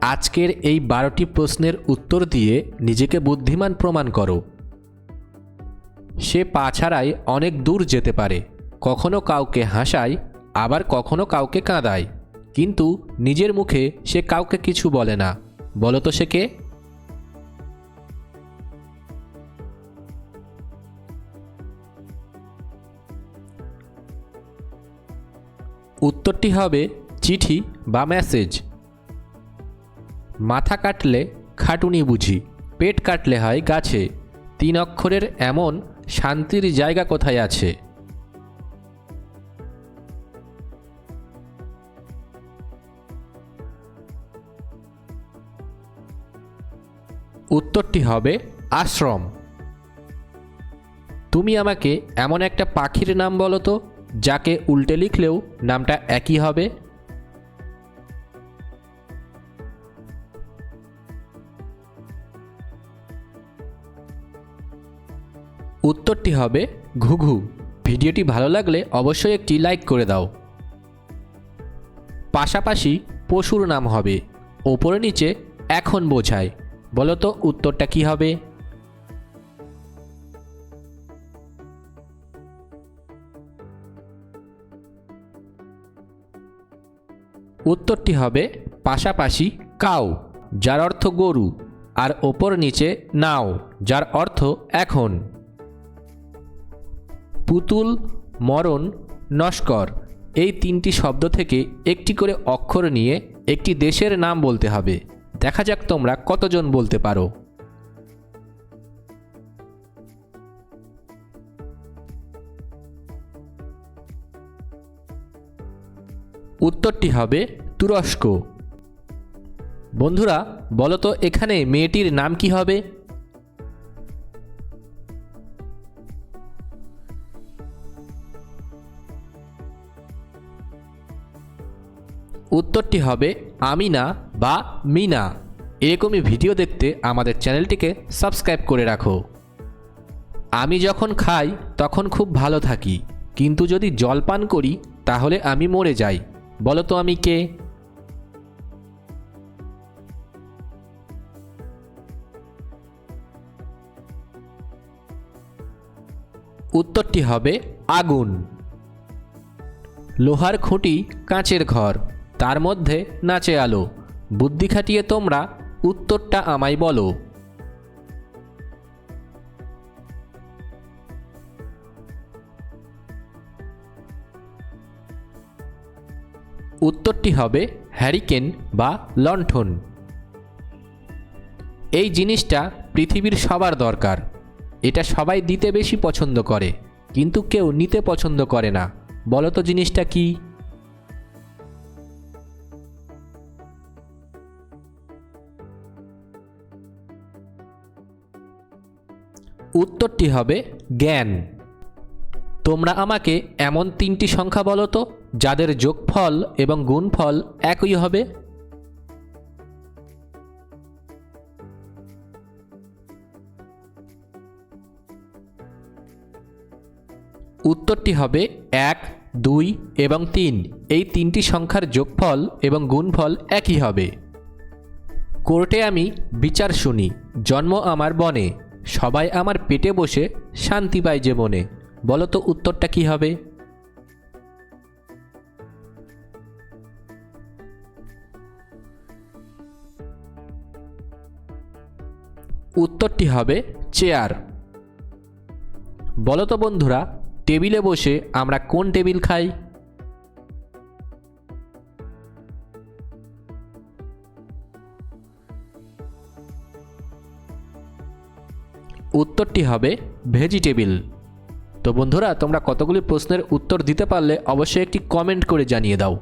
আজকের এই বারোটি প্রশ্নের উত্তর দিয়ে নিজেকে বুদ্ধিমান প্রমাণ করো। সে পা ছাড়াই অনেক দূর যেতে পারে, কখনো কাউকে হাসায়, আবার কখনো কাউকে কাঁদায়। কিন্তু নিজের মুখে সে কাউকে কিছু বলে না। বলো তো সে কে? উত্তরটি হবে চিঠি বা মেসেজ। মাথা কাটলে খাটুনি বুঝি, পেট কাটলে হয় গাছে। তিন অক্ষরের এমন শান্তির জায়গা কোথায় আছে? উত্তরটি হবে আশ্রম। তুমি আমাকে এমন একটা পাখির নাম বলো তো, যাকে উল্টে লিখলেও নামটা একই হবে? উত্তরটি হবে ঘুঘু। ভিডিওটি ভালো লাগলে অবশ্যই একটি লাইক করে দাও। পাশাপাশি পশুর নাম হবে। ওপরে নিচে এখন বোঝায়। বলো তো উত্তরটা কি হবে? উত্তরটি হবে পাশাপাশি কাউ, যার অর্থ গরু, আর ওপর নিচে নাও, যার অর্থ এখন। পুতুল, মরণ, নস্কর এই তিনটি শব্দ থেকে একটি করে অক্ষর নিয়ে একটি দেশের নাম বলতে হবে। দেখা যাক তোমরা কতজন বলতে পারো। উত্তরটি হবে তুরস্ক। বন্ধুরা বলো তো এখানে মেয়েটির নাম কি হবে? উত্তরটি হবে আমিনা বা মিনা। এরকমই ভিডিও দেখতে আমাদের চ্যানেলটিকে সাবস্ক্রাইব করে রাখো। আমি যখন খাই, তখন খুব ভালো থাকি। কিন্তু যদি জল পান করি, তাহলে আমি মরে যাই। বলো তো আমি কে? উত্তরটি হবে আগুন। লোহার খুঁটি কাঁচের ঘর। তার মধ্যে নাচে আলো। বুদ্ধি খাটিয়ে তোমরা উত্তরটা আমায় বলো। উত্তরটি হবে হ্যারিকেন বা লণ্ঠন। এই জিনিসটা পৃথিবীর সবার দরকার। এটা সবাই দিতে বেশি পছন্দ করে, কিন্তু কেউ নিতে পছন্দ করে না। বলো তো জিনিসটা কি? উত্তরটি হবে জ্ঞান। তোমরা আমাকে এমন তিনটি সংখ্যা বলো তো, যাদের যোগফল এবং গুণফল একই হবে। উত্তরটি হবে এক, দুই এবং তিন। এই তিনটি সংখ্যার যোগফল এবং গুণফল একই হবে। কোর্টে আমি বিচার শুনি, জন্ম আমার বনে। সবাই আমার পেটে বসে শান্তি পায় মনে বলো তো উত্তরটা কি হবে? উত্তরটি হবে চেয়ার। বলো তো বন্ধুরা, টেবিলে বসে আমরা কোন টেবিল খাই? উত্তরটি হবে ভেজিটেবিল। তো বন্ধুরা, তোমরা কতগুলি প্রশ্নের উত্তর দিতে পারলে অবশ্যই একটি কমেন্ট করে জানিয়ে দাও।